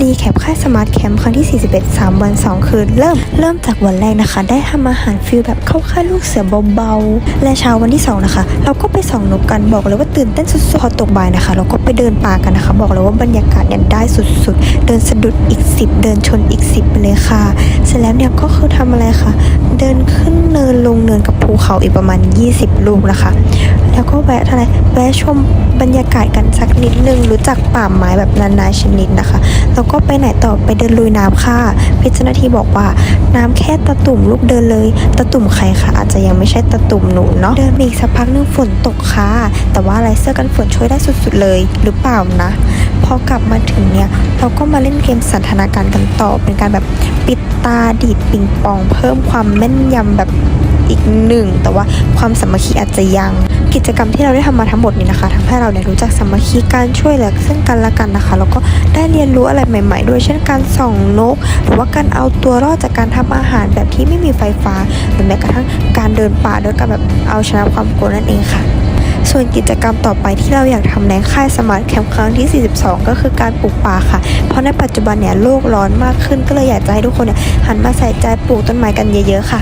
รีแคปค่ายสมาร์ทแคมป์ครั้งที่ 41 3 วัน 2 คืน เริ่มเริ่มจากวันแรกนะคะ ได้ทำอาหารฟิลแบบเข้าค่ายลูกเสือเบาๆ และเช้าวันที่ 2 นะคะ เราก็ไปส่องนกกันบอกเลยว่าตื่นเต้นสุดๆพอตกบ่ายนะคะ เราก็ไปเดินป่ากันนะคะ บอกเลยว่าบรรยากาศเนี่ยได้สุดๆ เดินสะดุดอีก 10 เดินชนอีก 10 ไปเลยค่ะ เสร็จแล้วเนี่ยก็คือทำอะไรคะเดินขึ้นเนินลงเนินกับภูเขาอีกประมาณ 20 ลูกนะคะ แล้วก็แวะอะไรแวะชมบรรยากาศกันสักนิดนึงรู้จักป่าไม้แบบนานาชนิดนะคะ แล้วก็ไปไหนต่อไปเดินลุยน้ำค่ะพี่เจ้าหน้าที่บอกว่าน้ำแค่ตะตุ่มลูกเดินเลยตะตุ่มใครคะอาจจะยังไม่ใช่ตะตุ่มหนูเนาะเดินไปอีกสักพักนึงฝนตกค่ะแต่ว่าอะไรเสื้อกันฝนช่วยได้สุดๆเลย หรือเปล่านะพอกลับมาถึงเนี่ยเราก็มาเล่นเกมสันทนาการกันต่อเป็นการแบบปิดตาดีดปิงปอง เพิ่มความแม่นยำแบบ อีกหนึ่งแต่ว่าความสามัคคีอาจจะยัง กิจกรรมที่เราได้ทำมาทั้งหมดนี้นะคะทำให้เราเนี่ยรู้จักสามัคคีการช่วยเหลือซึ่งกันและกันนะคะ แล้วก็ได้เรียนรู้อะไรใหม่ ๆ ด้วยเช่นการส่องนก หรือว่าการเอาตัวรอดจากการทำอาหารแบบที่ไม่มีไฟฟ้าหรือแม้กระทั่งการเดินป่าด้วยการแบบเอาชนะความกลัวนั่นเองค่ะส่วนกิจกรรมต่อไปที่เราอยากทำในค่ายสมาร์ทแคมป์ครั้งที่ 42 ก็คือการปลูกป่าค่ะ เพราะในปัจจุบันเนี่ยโลกร้อนมากขึ้นก็เลยอยากจะให้ทุกคนเนี่ยหันมาใส่ใจปลูกต้นไม้กันเยอะๆค่ะ